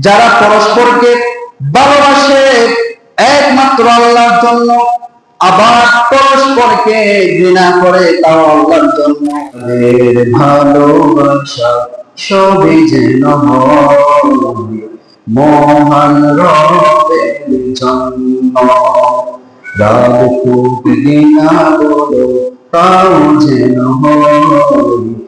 যারা পরস্পরকে ভালোবাসে, একমাত্র আল্লাহর জন্য, আবার পরস্পরকে ঘৃণা করে, তাও আল্লাহর জন্য। ভালোবাসা সবই যেন মহান রবের জন্য। রাগ দিনা বলো তাও যেন হয়।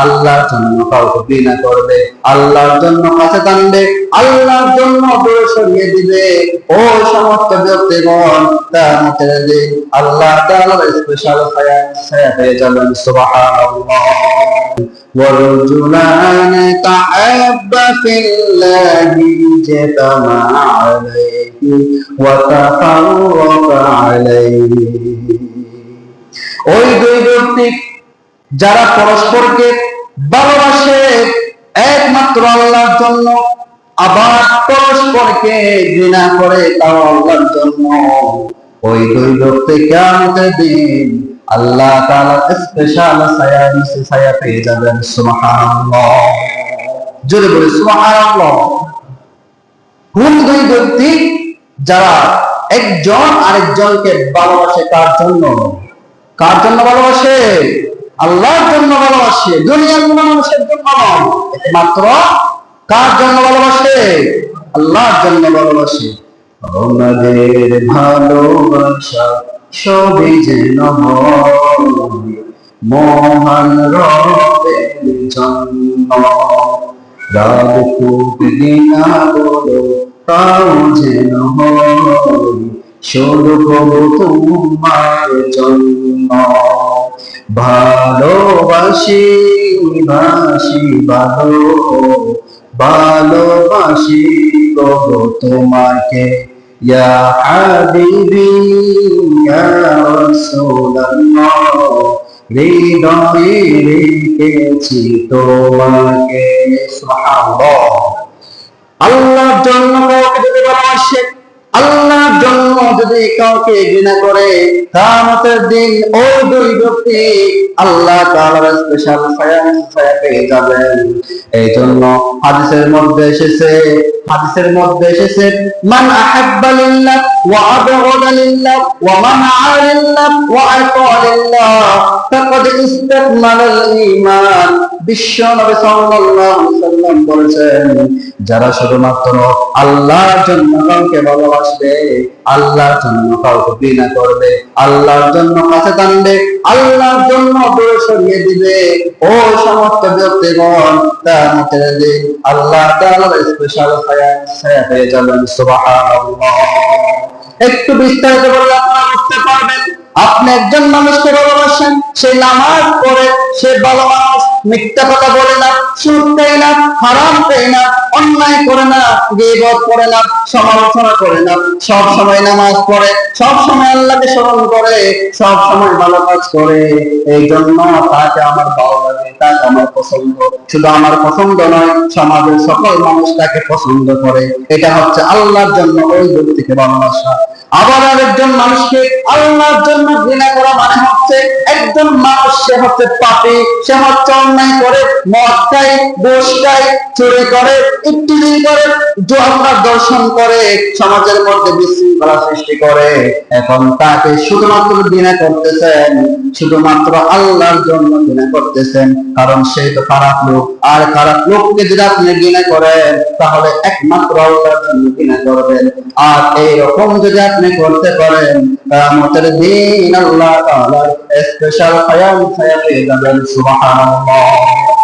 আল্লাহর জন্য কাউকে ঘৃণা করবে আল্লাহর জন্য কাছে টানবে আল্লাহর জন্য দূরে সরিয়ে দিবে ও সমস্ত ব্যক্তিগণ তার মধ্যে যে আল্লাহ তাআলার স্পেশাল ছায়া ছায়া পেয়ে যাবেন সুবহানাল্লাহ ورجلان تعبا في الله اجتمع عليه وتفرق عليه ওই দুই ব্যক্তি যারা পরস্পরকে ভালোবাসে, একমাত্র আল্লাহর জন্য, আবার পরস্পরকে ঘৃণা করে, তাও আল্লাহর জন্য। ওই দুই ব্যক্তি কেমতের দিন, আল্লাহ তাআলা স্পেশাল ছায়া, নিচে ছায়া পেয়ে যাবেন, সুবহানাল্লাহ। জোরে বলে, সুবহানাল্লাহ। কোন দুই ব্যক্তি যারা একজন আরেকজনকে ভালোবাসে, কার জন্য? কার জন্য ভালোবাসে? আল্লাহর জন্য ভালোবাসে, দুনিয়ার কোন মানুষের জন্য নয়। একমাত্র কার জন্য ভালোবাসে? আল্লাহর জন্য ভালোবাসে। আমাদের ভালোবাসা সবই যেন মহান রবের জন্য। রাগ দিনা বলো, তাও যেন হয়। তোমার জন্য। ভালোবাসি ভাসি ভালো ভালোবাসি প্রভু তোমাকে। আল্লাহর জন্য কাউকে যদি ভালোবাসে আল্লাহর যদি কাউকে ঘৃণা করে কামতের দিন ওই দুই ব্যক্তি আল্লাহ তাআলার স্পেশাল ছায়া ছায়া পেয়ে যাবেন। এই জন্য হাদিসের মধ্যে এসেছে, হাদিসের মধ্যে এসেছে, মান আহাব্বা লিল্লাহ ওয়া আবগাদা লিল্লাহ ওয়া মানআ লিল্লাহ ওয়া আতা লিল্লাহ। বলেছেন, যারা শুধুমাত্র আল্লাহর জন্য কাউকে ভালোবাসবে, আল্লাহর জন্য কাউকে ঘৃণা করবে, আল্লাহর জন্য কাছে টানবে, আল্লাহর জন্য সরিয়ে দিবে, ও সমস্ত ব্যক্তিগণ, তার যে আল্লাহ স্পেশাল যাবেন একটু বিস্তারিত বললে আপনারা বুঝতে পারবেন আপনি একজন মানুষকে ভালোবাসেন, সে নামাজ পড়ে, সে ভালো মানুষ, মিথ্যা কথা বলে না, সুদ দেয় না, হারাম দেয় না, অন্যায় করে না গিবত করে না, সমালোচনা করে না, সব সময় নামাজ পড়ে, সব সময় আল্লাহকে স্মরণ করে, সব সময় ভালো কাজ করে। এই জন্য তাকে আমার ভালো লাগে, তাকে আমার পছন্দ। শুধু আমার পছন্দ নয়, সমাজের সকল মানুষ তাকে পছন্দ করে। এটা হচ্ছে আল্লাহর জন্য ওই ব্যক্তিকে ভালোবাসা। আবার আরেকজন মানুষকে আল্লাহর জন্য ঘৃণা করা মানে হচ্ছে একজন মানুষ সে হচ্ছে পাপী, সে হচ্ছে অন্যায় করে, মদ খায় দোষ খায়, চুরি করে করে দর্শন করে, সমাজের মধ্যে বিশৃঙ্খলা সৃষ্টি করে। এখন তাকে শুধুমাত্র ঘৃণা করতেছেন, শুধুমাত্র আল্লাহর জন্য ঘৃণা করতেছেন, কারণ সে তো খারাপ লোক। আর খারাপ লোককে যদি আপনি ঘৃণা করেন, তাহলে একমাত্র আল্লাহর জন্য ঘৃণা করবেন। আর এইরকম যদি আপনি করতে পারেন, কিয়ামতের দিন আল্লাহ স্পেশাল ছায়া পেয়ে যাবেন সুবহানাল্লাহ